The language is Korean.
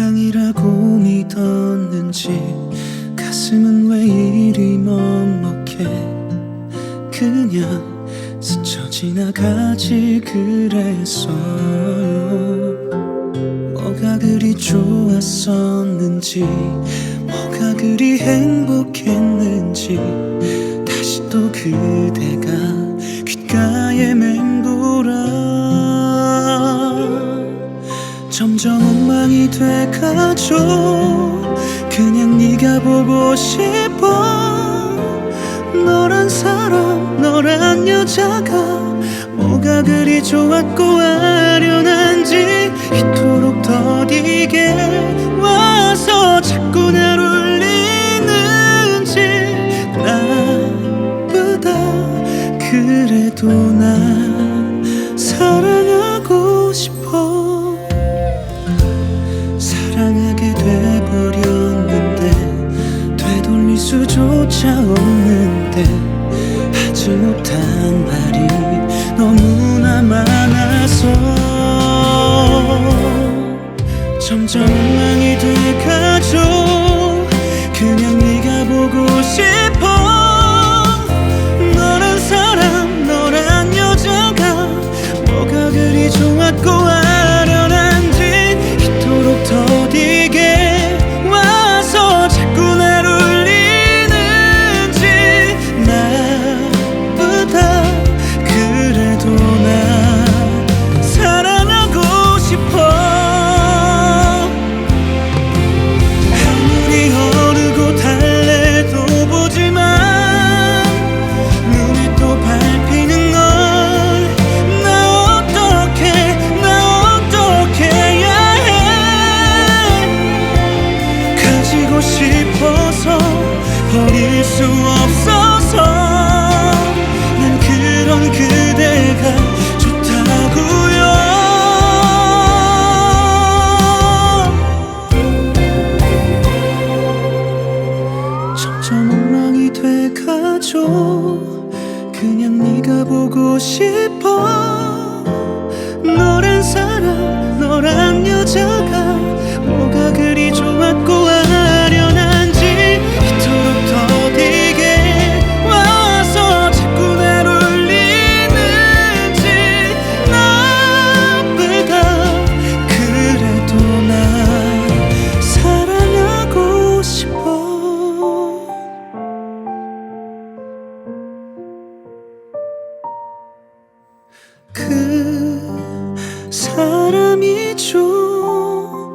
사랑이라고 믿었는지 가슴은 왜 이리 먹먹해? 그냥 스쳐 지나가지 그랬어요. 뭐가 그리 좋았었는지 뭐가 그리 행복했는지 다시 또 그대가 가죠 그냥 네가 보고 싶어. 너란 사람 너란 여자가 뭐가 그리 좋았고 아련한지 이토록 더디게 와서 자꾸 날 울리는지 나보다. 그래도 수조차 없는데 하지 못한 말이 너무나 많아서 점점 엉망이 돼가죠. 그냥 네가 보고 싶어. 너란 사람 너란 여자가 뭐가 그리 좋았고 버릴 수 없어서 난 그런 그대가 좋다고요. 점점 엉망이 돼가죠. 그냥 네가 보고 싶어 그 사람이 좋아서.